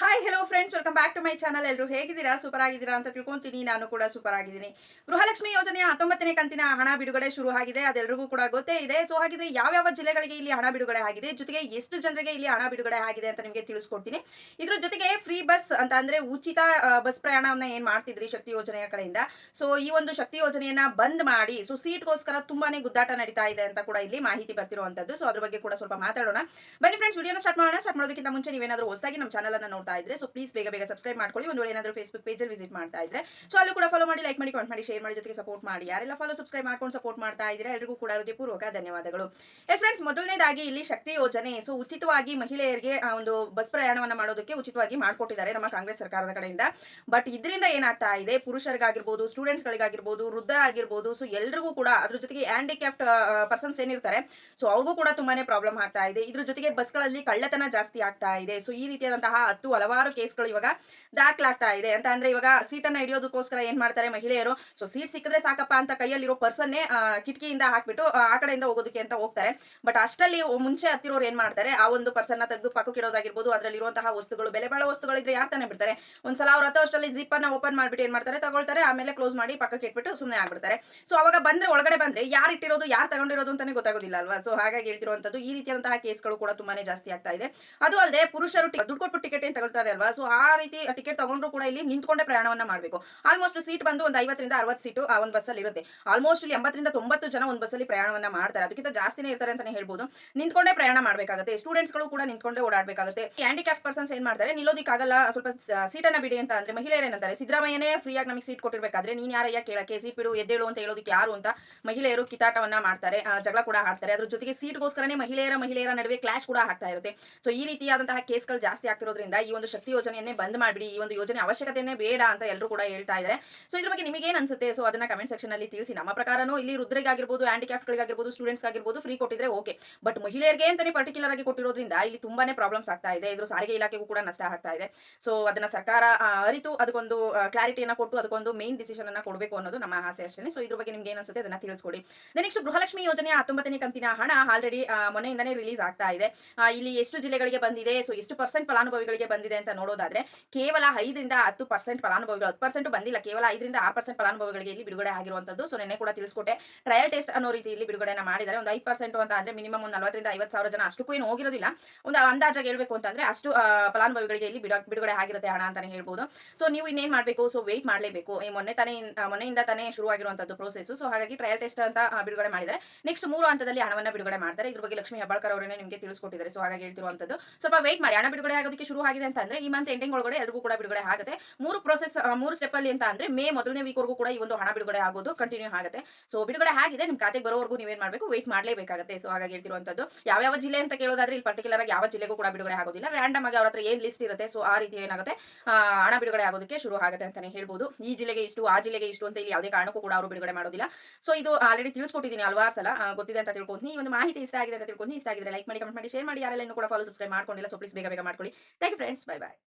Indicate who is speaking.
Speaker 1: Hi hello friends welcome back to my channel ಎಲ್ಲರೂ ಹೇಗಿದ್ದೀರಾ? Super ಆಗಿದ್ದೀರಾ ಅಂತ ತಿಳ್ಕೊಂತೀನಿ. ನಾನು ಕೂಡ ಸೂಪರ್ ಆಗಿದ್ದೀನಿ. ಗೃಹಲಕ್ಷ್ಮಿ ಯೋಜನೆಯ ಹತ್ತೊಂಬತ್ತನೇ ಕಂತಿನ ಹಣ ಬಿಡುಗಡೆ ಶುರು ಆಗಿದೆ. ಅದೆಲ್ಲರಿಗೂ ಕೂಡ ಗೊತ್ತೇ ಇದೆ. ಸೊ ಹಾಗಿದ್ರೆ ಯಾವ್ಯಾವ ಜಿಲ್ಲೆಗಳಿಗೆ ಇಲ್ಲಿ ಹಣ ಬಿಡುಗಡೆ ಆಗಿದೆ? ಜೊತೆಗೆ ಎಷ್ಟು ಜನರಿಗೆ ಇಲ್ಲಿ ಹಣ ಬಿಡುಗಡೆ ಆಗಿದೆ ಅಂತ ನಿಮಗೆ ತಿಳಿಸ್ಕೊಡ್ತೀನಿ. ಇದ್ರ ಜೊತೆಗೆ ಫ್ರೀ ಬಸ್ ಅಂತ ಅಂದ್ರೆ ಉಚಿತ ಬಸ್ ಪ್ರಯಾಣವನ್ನ ಏನ್ ಮಾಡ್ತಿದ್ರಿ ಶಕ್ತಿ ಯೋಜನೆಯ ಕಡೆಯಿಂದ? ಸೊ ಈ ಒಂದು ಶಕ್ತಿ ಯೋಜನೆಯನ್ನ ಬಂದ್ ಮಾಡಿ ಸೊ ಸೀಟ್ಗೋಸ್ಕರ ತುಂಬಾನೇ ಗುದ್ದಾಟ ನಡೀತಾ ಇದೆ ಅಂತ ಕೂಡ ಇಲ್ಲಿ ಮಾಹಿತಿ ಬರ್ತಿರುವಂತದ್ದು. ಸೊ ಅದ್ರ ಬಗ್ಗೆ ಕೂಡ ಸ್ವಲ್ಪ ಮಾತಾಡೋಣ. ಬನ್ನಿ ಫ್ರೆಂಡ್ಸ್ ವಿಡಿಯೋನ ಸ್ಟಾರ್ಟ್ ಮಾಡೋಣ. ಸ್ಟಾರ್ಟ್ ಮಾಡೋದಕ್ಕಿಂತ ಮುಂಚೆ ನೀವೇನಾದ್ರೂ ಹೊಸದಾಗಿ ನಮ್ಮ ಚಾನಲ್ ಅನ್ನ ನೋಡ್ತಾ ಇದ್ರೆ. ಸೊ ಪ್ಲೀಸ್ ಬೇಗ ಬೇಗ ಸಬ್ಸ್ಕ್ರೈಬ್ ಮಾಡ್ಕೊಳ್ಳಿ. ಒಂದು ವೇಳೆ ಏನಾದರೂ ಫೇಸ್ಬುಕ್ ಪೇಜಲ್ಲಿ ವಿಸಿಟ್ ಮಾಡ್ತಾ ಇದ್ರೆ. ಸೊ ಅಲ್ಲೂ ಕೂಡ ಫಾಲೋ ಮಾಡಿ ಲೈಕ್ ಮಾಡಿ ಕಮೆಂಟ್ ಮಾಡಿ ಶೇರ್ ಮಾಡಿ ಜೊತೆಗೆ ಸಪೋರ್ಟ್ ಮಾಡಿ. ಯಾರೆಲ್ಲ ಫಾಲೋ ಸಬ್ಸ್ಕ್ರೈಬ್ ಮಾಡ್ಕೊಂಡು ಸಪೋರ್ಟ್ ಮಾಡ್ತಾ ಇದ್ರೆ ಎಲ್ರಿಗೂ ಕೂಡ ಹೃದಯಪೂರ್ವಕ ಧನ್ಯವಾದಗಳು. ಎಸ್ ಫ್ರೆಂಡ್ಸ್ ಮೊದಲನೇದಾಗಿ ಇಲ್ಲಿ ಶಕ್ತಿ ಯೋಜನೆ. ಸೊ ಉಚಿತವಾಗಿ ಮಹಿಳೆಯರಿಗೆ ಒಂದು ಬಸ್ ಪ್ರಯಾಣವನ್ನ ಮಾಡೋದಕ್ಕೆ ಉಚಿತವಾಗಿ ಮಾಡಿಕೊಟ್ಟಿದ್ದಾರೆ ನಮ್ಮ ಕಾಂಗ್ರೆಸ್ ಸರ್ಕಾರದ ಕಡೆಯಿಂದ. ಬಟ್ ಇದರಿಂದ ಏನಾಗ್ತಾ ಇದೆ? ಪುರುಷರಿಗಾಗಿರ್ಬೋದು ಸ್ಟೂಡೆಂಟ್ಸ್ಗಳಿಗಾಗಿರ್ಬೋದು ವೃದ್ಧರಾಗಿರ್ಬೋದು ಸೊ ಎಲ್ರಿಗೂ ಕೂಡ ಅದ್ರ ಜೊತೆಗೆ ಹ್ಯಾಂಡಿಕ್ಯಾಪ್ಟ್ ಪರ್ಸನ್ಸ್ ಏನಿರ್ತಾರೆ ಸೊ ಅವ್ರಿಗೂ ಕೂಡ ತುಂಬಾನೇ ಪ್ರಾಬ್ಲಮ್ ಆಗ್ತಾ ಇದೆ. ಇದ್ರ ಜೊತೆಗೆ ಬಸ್ಗಳಲ್ಲಿ ಕಳ್ಳತನ ಜಾಸ್ತಿ ಆಗ್ತಾ ಇದೆ. ಸೊ ಈ ರೀತಿಯಾದಂತಹ ಹತ್ತು ಹಲವಾರು ಕೇಸ್ಗಳು ಇವಾಗ ದಾಖಲಾಗ್ತಾ ಇದೆ. ಅಂತ ಅಂದ್ರೆ ಇವಾಗ ಸೀಟನ್ನ ಹಿಡಿಯೋದಕ್ಕೋಸ್ಕರ ಏನ್ ಮಾಡ್ತಾರೆ ಮಹಿಳೆಯರು? ಸೊ ಸೀಟ್ ಸಿಕ್ಕಿದ್ರೆ ಸಾಕಪ್ಪ ಅಂತ ಕೈಯಲ್ಲಿರೋ ಪರ್ಸನ್ನೇ ಕಿಟಕಿಯಿಂದ ಹಾಕ್ಬಿಟ್ಟು, ಆ ಕಡೆಯಿಂದ ಹೋಗೋದಕ್ಕೆ ಅಂತ ಹೋಗ್ತಾರೆ. ಬಟ್ ಅಷ್ಟರಲ್ಲಿ ಮುಂಚೆ ಹತ್ತಿರೋರು ಏನ್ ಮಾಡ್ತಾರೆ? ಆ ಒಂದು ಪರ್ಸನ್ನ ತೆಗೆದು ಪಕ್ಕ ಕಿಡೋದಾಗಿರ್ಬೋದು ಅದರಲ್ಲಿರುವಂತಹ ವಸ್ತುಗಳು, ಬೆಲೆ ಬಾಳೋ ವಸ್ತುಗಳಿದ್ರೆ ಯಾರು ತಾನೇ ಬಿಡ್ತಾರೆ? ಒಂದ್ಸಲ ಅವ್ರ ಹತ್ತು ಅಷ್ಟರಲ್ಲಿ ಜಿಪ್ ಅನ್ನ ಓಪನ್ ಮಾಡ್ಬಿಟ್ಟು ಏನ್ ಮಾಡ್ತಾರೆ? ತಗೊಳ್ತಾರೆ, ಆಮೇಲೆ ಕ್ಲೋಸ್ ಮಾಡಿ ಪಕ್ಕಕ್ಕೆ ಇಟ್ಬಿಟ್ಟು ಸುಮ್ಮನೆ ಆಗ್ಬಿಡ್ತಾರೆ. ಸೊ ಅವಾಗ ಬಂದ್ರೆ, ಒಳಗಡೆ ಬಂದ್ರೆ ಯಾರು ಇಟ್ಟಿರೋದು, ಯಾರು ತಗೊಂಡಿರೋದು ಅಂತಾನೆ ಗೊತ್ತಾಗೋದಿಲ್ಲ ಅಲ್ವಾ? ಸೊ ಹಾಗಾಗಿ ಹೇಳ್ತಿರುವಂತದ್ದು ಈ ರೀತಿಯಾದಂತಹ ಕೇಸ್ಗಳು ಕೂಡ ತುಂಬಾನೇ ಜಾಸ್ತಿ ಆಗ್ತಾ ಇದೆ. ಅದು ಅಲ್ಲದೆ ಪುರುಷರು ದುಡ್ಡು ಕೊಟ್ಟು ಟಿಕೆಟ್ ಏನ್ ತಗೊಳ್ತಾರೆ ಅಲ್ವಾ? ಸೊ ಆ ರೀತಿ ಟಿಕೆಟ್ ತಗೊಂಡ್ರು ಕೂಡ ಇಲ್ಲಿ ನಿಂತ್ಕೊಂಡೆ ಪ್ರಯಾಣವನ್ನ ಮಾಡಬೇಕು. ಆಲ್ಮೋಸ್ಟ್ ಸೀಟ್ ಬಂದು ಒಂದು ಐವತ್ತರಿಂದ ಅರವತ್ತು ಸೀಟು ಆ, ಒಂದು ಬಸ್ಸಲ್ಲಿ ಇರುತ್ತೆ. ಆಲ್ಮೋಸ್ಟ್ ಇಲ್ಲಿ ಎಂಬತ್ತರಿಂದ ತೊಂಬತ್ತು ಜನ ಒಂದು ಬಸ್ಸಲ್ಲಿ ಪ್ರಯಾಣವನ್ನ ಮಾಡ್ತಾರೆ. ಅದಕ್ಕಿಂತ ಜಾಸ್ತಿನೇ ಇರ್ತಾರೆ ಅಂತಾನೆ ಹೇಳ್ಬೋದು. ನಿಂತ್ಕೊಂಡೆ ಪ್ರಯಾಣ ಮಾಡಬೇಕಾಗುತ್ತೆ. ಸ್ಟೂಡೆಂಟ್ಸ್ಗಳು ಕೂಡ ನಿಂತ್ಕೊಂಡೆ ಓಡಾಡಬೇಕಾಗುತ್ತೆ. ಹ್ಯಾಂಡಿಕ್ಯಾಪ್ ಪರ್ಸನ್ಸ್ ಏನ್ ಮಾಡ್ತಾರೆ? ನಿಲ್ಲೋದಿಕ್ಕಾಗಲ್ಲ. ಸ್ವಲ್ಪ ಸೀಟನ್ನ ಬಿಡಿ ಅಂತ ಅಂದ್ರೆ ಮಹಿಳೆಯರು ಏನಂತಾರೆ ಸಿದ್ದರಾಮಯ್ಯನೇ ಫ್ರೀಯಾಗಿ ನಮಗೆ ಸೀಟ್ ಕೊಟ್ಟಿರ್ಬೇಕಾದ್ರೆ ನೀನ್ ಯಾರಯ್ಯ ಕೇಳಕ್ಕೆ? ಸೀಟ್ ಬಿಡು, ಎದ್ದೇಳು ಅಂತ ಹೇಳೋದಕ್ಕೆ ಯಾರು ಅಂತ ಮಹಿಳೆಯರು ಕಿತಾಟವನ್ನ ಮಾಡ್ತಾರೆ. ಜಗಳ ಕೂಡ ಆಡ್ತಾರೆ. ಅದ್ರ ಜೊತೆಗೆ ಸೀಟ್ಗೋಸ್ಕರನೇ ಮಹಿಳೆಯರ ಮಹಿಳೆಯರ ನಡುವೆ ಕ್ಲಾಶ್ ಕೂಡ ಆಗ್ತಾ ಇರುತ್ತೆ. ಸೊ ಈ ರೀತಿಯಾದಂತಹ ಕೇಸ್ಗಳು ಜಾಸ್ತಿ ಆಗ್ತಿರೋದ್ರಿಂದ ಈ ಒಂದು ಶಕ್ತಿ ಯೋಜನೆಯನ್ನೇ ಬಂದ್ ಮಾಡಿಬಿಡಿ, ಈ ಒಂದು ಯೋಜನೆ ಅವಶ್ಯಕತೆನೇ ಬೇಡ ಅಂತ ಎಲ್ಲರೂ ಕೂಡ ಹೇಳ್ತಾ ಇದ್ದಾರೆ ಸೊ ಇದ್ರ ಬಗ್ಗೆ ನಿಮಗೆ ಏನು ಅನ್ಸುತ್ತೆ? ಸೊ ಅದನ್ನ ಕಮೆಂಟ್ ಸೆಕ್ಷನ್ ಅಲ್ಲಿ ತಿಳಿಸಿ. ನಮ್ಮ ಪ್ರಕಾರನೂ ಇಲ್ಲಿ ರುದ್ರಿಗಾಗಿರ್ಬೋದು ಹ್ಯಾಂಡಿಕ್ಯಾಪ್ಟ್ಗಳಿಗಾಗಿರ್ಬೋದು ಸ್ಟೂಡೆಂಟ್ಸ್ ಆಗಿರ್ಬೋದು ಫ್ರೀ ಕೊಟ್ಟಿದ್ರೆ ಓಕೆ ಬಟ್ ಮಹಿಳೆಯರಿಗೆ ಅಂತಾನೆ ಪರ್ಟಿಕ್ಯುಲರ್ ಆಗಿ ಕೊಟ್ಟಿರೋದ್ರಿಂದ ಇಲ್ಲಿ ತುಂಬಾನೇ ಪ್ರಾಬ್ಲಮ್ಸ್ ಆಗ್ತಾ ಇದೆ. ಇದ್ರ ಸಾರಿಗೆ ಇಲಾಖೆಗೂ ಕೂಡ ನಷ್ಟ ಆಗ್ತಾ ಇದೆ. ಸೊ ಅದನ್ನ ಸರ್ಕಾರ ಅರಿತು ಅದಕ್ಕೊಂದು ಕ್ಲಾರಿಟಿಯನ್ನು ಕೊಟ್ಟು ಅದಕ್ಕೊಂದು ಮೇನ್ ಡಿಸಿಷನ್ ಅನ್ನ ಕೊಡಬೇಕು ಅನ್ನೋದು ನಮ್ಮ ಆಸೆ ಅಷ್ಟೇ ಸೊ ಇದ್ರ ಬಗ್ಗೆ ನಿಮ್ಗೆ ಏನು ಅದನ್ನ ತಿಳಿಸ್ಕೊಡಿ. ನೆಕ್ಸ್ಟ್ ಗೃಹಲಕ್ಷ್ಮಿ ಯೋಜನೆಯ ಹತ್ತೊಂಬತ್ತನೇ ಕಂತಿನ ಹಣ ಆಲ್ರೆಡಿ ಮೊನ್ನೆಯಿಂದನೇ ರಿಲೀಸ್ ಆಗ್ತಾ ಇದೆ. ಇಲ್ಲಿ ಎಷ್ಟು ಜಿಲ್ಲೆಗಳಿಗೆ ಬಂದಿದೆ? ಸೊ ಎಷ್ಟು ಪರ್ಸೆಂಟ್ ಫಲಾನುಭವಿಗಳಿಗೆ ಅಂತ ನೋಡೋದಾದ್ರೆ ಕೇವಲ ಐದರಿಂದ ಹತ್ತು ಪರ್ಸೆಂಟ್ ಫಲಾನುಭವಿಗಳು, ಹತ್ತು ಪರ್ಸೆಂಟ್ ಬಂದಿಲ್ಲ, ಕೇವಲ ಐದರಿಂದ ಆರು ಪರ್ಸೆಂಟ್ ಫಲಾನುಭವಿಗಳಿಗೆ ಇಲ್ಲಿ ಬಿಡುಗಡೆ ಆಗಿರುವಂತದ್ದು. ಸೊ ನೆನ್ನೆ ಕೂಡ ತಿಳಿಸ್ಕೊಟ್ಟೆ. ಟ್ರಯಲ್ ಟೆಸ್ಟ್ ಅನ್ನೋ ರೀತಿ ಇಲ್ಲಿ ಬಿಡುಗಡೆನ ಮಾಡಿದ್ದಾರೆ. ಒಂದು ಐದು ಪರ್ಸೆಂಟ್ ಅಂತ ಅಂದ್ರೆ ಮಿನಿಮಮ್ ಒಂದು ನಲವತ್ತರಿಂದ ಐವತ್ತು ಸಾವಿರ ಜನ ಅಷ್ಟಕ್ಕೂ ಏನು ಹೋಗಿರೋದಿಲ್ಲ. ಒಂದು ಅಂದಾಜಾಗಿ ಹೇಳ್ಬೇಕು ಅಂತಂದ್ರೆ ಅಷ್ಟು ಫಲಾನುಭವಿಗಳಿಗೆ ಇಲ್ಲಿ ಬಿಡ, ಬಿಡುಗಡೆ ಆಗಿರುತ್ತೆ ಹಣ ಅಂತಾನೆ ಹೇಳ್ಬೋದು. ಸೊ ನೀವು ಇನ್ನೇನ್ ಮಾಡಬೇಕು? ಸೊ ವೇಟ್ ಮಾಡಲೇಬೇಕು. ಮೊನ್ನೆ ತಾನೇ ಮೊನ್ನೆಯಿಂದ ತಾನೇ ಶುರುವಾಗಿರುವಂತದ್ದು ಪ್ರೋಸೆಸ್ ಸೊ ಹಾಗಾಗಿ ಟ್ರಯಲ್ ಟೆಸ್ಟ್ ಅಂತ ಬಿಡುಗಡೆ ಮಾಡಿದ್ದಾರೆ. ನೆಕ್ಸ್ಟ್ ಮೂರು ಹಂತದಲ್ಲಿ ಹಣವನ್ನ ಬಿಡುಗಡೆ ಮಾಡ್ತಾರೆ. ಇದ್ರ ಬಗ್ಗೆ ಲಕ್ಷ್ಮಿ ಹೆಬ್ಬಾಳ್ಕರ್ ಅವರೇ ನಿಮಗೆ ತಿಳಿಸ್ಕೊಟ್ಟಿದ್ದಾರೆ. ಸೊ ಹಾಗಾಗಿ ಹೇಳ್ತಿರುವಂತದ್ದು. ಸ್ವಲ್ಪ ವೇಟ್ ಮಾಡಿ. ಹಣ ಬಿಡುಗಡೆ ಆಗೋದಕ್ಕೆ ಶುರು ಆಗಿದೆ ಅಂತ ಅಂದ್ರೆ ಈ ಮಂತ್ ಎಂಡಿಂಗ್ ಒಳಗಡೆ ಎಲ್ಲರಿಗೂ ಕೂಡ ಬಿಡುಗಡೆ ಆಗುತ್ತೆ. ಮೂರು ಪ್ರೋಸೆಸ್ ಮೂರು ಸ್ಟೆಪ್ ಅಲ್ಲಿ ಅಂತ ಅಂದ್ರೆ ಮೇ ಮೊದಲನೇ ವೀಕ್ ವರೆಗೂ ಕೂಡ ಈ ಒಂದು ಹಣ ಬಿಡುಗಡೆ ಆಗೋದು ಕಂಟಿನ್ಯೂ ಆಗುತ್ತೆ. ಸೊ ಬಿಡುಗಡೆ ಆಗಿದೆ, ನಿಮ್ ಖಾತೆಗೆ ಬರೋವರೆಗೂ ನೀವೇನ್ ಮಾಡಬೇಕು? ವೇಟ್ ಮಾಡಲೇಬೇಕಾಗುತ್ತೆ. ಸೊ ಹಾಗಾಗಿ ಹೇಳ್ತಿರುವಂತದ್ದು ಯಾವ ಜಿಲ್ಲೆ ಅಂತ ಕೇಳೋದಾದ್ರೆ ಇಲ್ಲಿ ಪರ್ಟಿಕ್ಯುಲರ್ ಆಗಿ ಯಾವ ಜಿಲ್ಲೆಗೂ ಕೂಡ ಬಿಡುಗಡೆ ಆಗೋದಿಲ್ಲ. ರ್ಯಾಂಡಮ್ ಆಗಿ ಅವ್ರ ಹತ್ರ ಏನ್ ಲಿಸ್ಟ್ ಇರುತ್ತೆ? ಸೊ ಆ ರೀತಿ ಏನಾಗುತ್ತೆ? ಹಣ ಬಿಡುಗಡೆ ಆಗೋದಕ್ಕೆ ಶುರು ಆಗುತ್ತೆ ಅಂತಾನೆ ಹೇಳ್ಬೋದು. ಈ ಜಿಲ್ಲೆಗೆ ಇಷ್ಟು, ಆ ಜಿಲ್ಲೆಗೆ ಇಷ್ಟು ಅಂತ ಇಲ್ಲಿ ಯಾವುದೇ ಕಾರಣಕ್ಕೂ ಕೂಡ ಅವರು ಬಿಡುಗಡೆ ಮಾಡೋದಿಲ್ಲ. ಸೊ ಇದು ಆಲ್ರೆಡಿ ತಿಳಿಸ್ಕೊಟ್ಟಿದ್ದೀನಿ ಹಲವಾರು ಸಲ? ಗೊತ್ತಿದೆ ಅಂತ ತಿಳ್ಕೊಂತೀನಿ. ಈ ಒಂದು ಮಾಹಿತಿ ಇಷ್ಟ ಆಗಿದೆ ಅಂತ ತಿಳ್ಕೊಂಡು ಇಷ್ಟ ಆಗಿದ್ರೆ ಲೈಕ್ ಮಾಡಿ ಕಮೆಂಟ್ ಮಾಡಿ ಶೇರ್ ಮಾಡಿ. ಯಾರೆಲ್ಲ ಇನ್ನೂ ಕೂಡ ಫಾಲೋ ಸಬ್ಸ್ಕ್ರೈಬ್ ಮಾಡ್ಕೊಂಡಿಲ್ಲ ಸೊ ಬೇಗ ಬೇಗ ಮಾಡ್ಕೊಳ್ಳಿ. Thank you Bye bye.